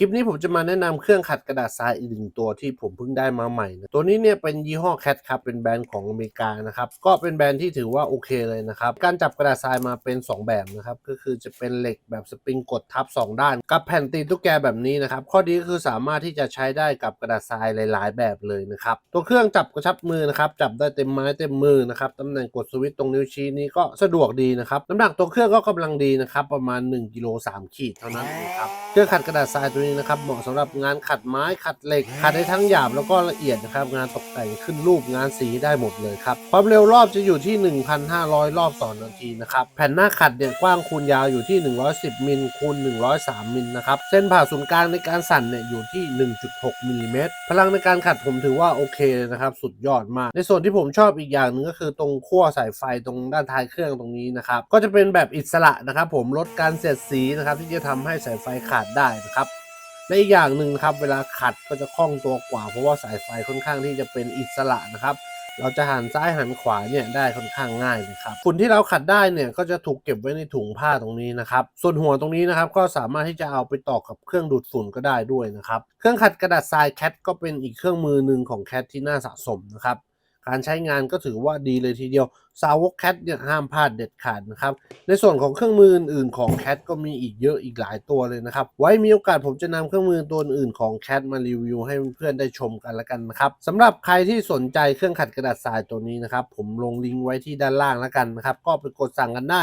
คลิปนี้ผมจะมาแนะนำเครื่องขัดกระดาษทรายอีกหนึ่งตัวที่ผมเพิ่งได้มาใหม่นะตัวนี้เนี่ยเป็นยี่ห้อแคทครับเป็นแบรนด์ของอเมริกานะครับก็เป็นแบรนด์ที่ถือว่าโอเคเลยนะครับการจับกระดาษทรายมาเป็น 2 แบบนะครับก็คือจะเป็นเหล็กแบบสปริงกดทับ 2 ด้าน กับแผ่นตีนตุ๊กแกแบบนี้นะครับข้อดีก็คือสามารถที่จะใช้ได้กับกระดาษทรายหลาย ๆ แบบเลยนะครับตัวเครื่องจับกระชับมือนะครับจับได้เต็มไม้เต็มมือนะครับตำแหน่งกดสวิตช์ตรงนิ้วชี้นี้ก็สะดวกดีนะครับน้ำหนักตัวเครื่องก็กำลังดีนะครับประมาณ1กิโล3ขีดเท่านั้นเองครับเครื่องขัดกระดาษทรายตัวนี้นะครับเหมาะสำหรับงานขัดไม้ขัดเหล็กขัดได้ทั้งหยาบแล้วก็ละเอียดนะครับงานตกแต่งขึ้นรูปงานสีได้หมดเลยครับความเร็วรอบจะอยู่ที่ 1,500 รอบต่อนาทีนะครับแผ่นหน้าขัดเนี่ยกว้างคูณยาวอยู่ที่ 110มิลคูณ103มิลนะครับเส้นผ่าศูนย์กลางในการสั่นเนี่ยอยู่ที่ 1.6มิลลิเมตรพลังในการขัดผมถือว่าโอเคเลยนะครับสุดยอดมาก ในส่วนที่ผมชอบอีกอย่างหนึ่งก็คือตรงขั้วสายไฟตรงด้านท้ายเครื่องตรงนี้นะครับก็จะเป็นแบบอิสระนะครับผมลดการเสียดสีนะครับที่จะทำให้สายไฟขาดได้นะครับ และอีกอย่างหนึ่งครับเวลาขัดก็จะคล่องตัวกว่า เพราะว่าสายไฟค่อนข้างที่จะเป็นอิสระนะครับ เราจะหันซ้ายหันขวาเนี่ยได้ค่อนข้างง่ายเลยครับฝุ่นที่เราขัดได้เนี่ยก็จะถูกเก็บไว้ในถุงผ้าตรงนี้นะครับ ส่วนหัวตรงนี้นะครับก็สามารถที่จะเอาไปต่อกับเครื่องดูดฝุ่นก็ได้ด้วยนะครับ เครื่องขัดกระดาษทรายแคทก็เป็นอีกเครื่องมือหนึ่งของแคทที่น่าสะสมนะครับ การใช้งานก็ถือว่าดีเลยทีเดียวสาวกแคทเนี่ยห้ามพลาดเด็ดขาดนะครับ ในส่วนของเครื่องมืออื่นของแคทก็มีอีกเยอะอีกหลายตัวเลยนะครับ ไว้มีโอกาสผมจะนำเครื่องมือตัวอื่นของแคทมารีวิวให้เพื่อนๆได้ชมกันละกันนะครับสำหรับใครที่สนใจเครื่องขัดกระดาษทรายตัวนี้นะครับ ผมลงลิงก์ไว้ที่ด้านล่างแล้วกันนะครับ ก็ไปกดสั่งกันได้